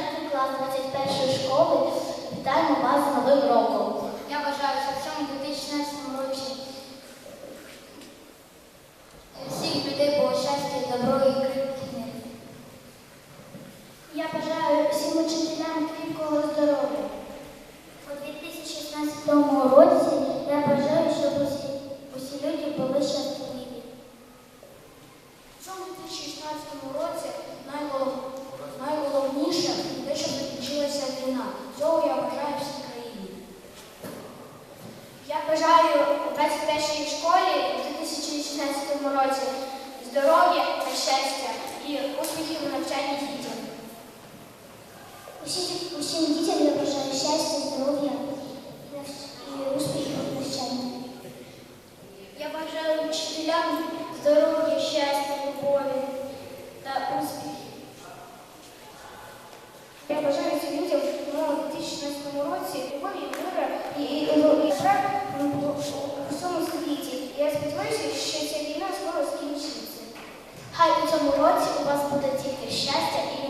4 клас 21 школи. Вітаємо вас з Новим роком. Я бажаю, щоб в цьому 2016 році всіх людей було щастя, добро і нервів. Я бажаю всім учителям кріпкого здоров'я. У 2016 році я бажаю, щоб усі, усі люди були щасливі. В цьому 2016 році бажаю у 21 школі у 2016 році здоров'я та щастя і успіхів у навчанні дітям. Усі, усім дітям я бажаю щастя, здоров'я і успіхів у навчанні. Я бажаю вчителям здоров'я, щастя, любові та успіхів. Я бажаю всім людям у новому 2016 році любові, мира і, і, і, і прав у всьому світі. Я сподіваюся, що ця війна скоро скінчиться. Хай у цьому році у вас буде тільки щастя і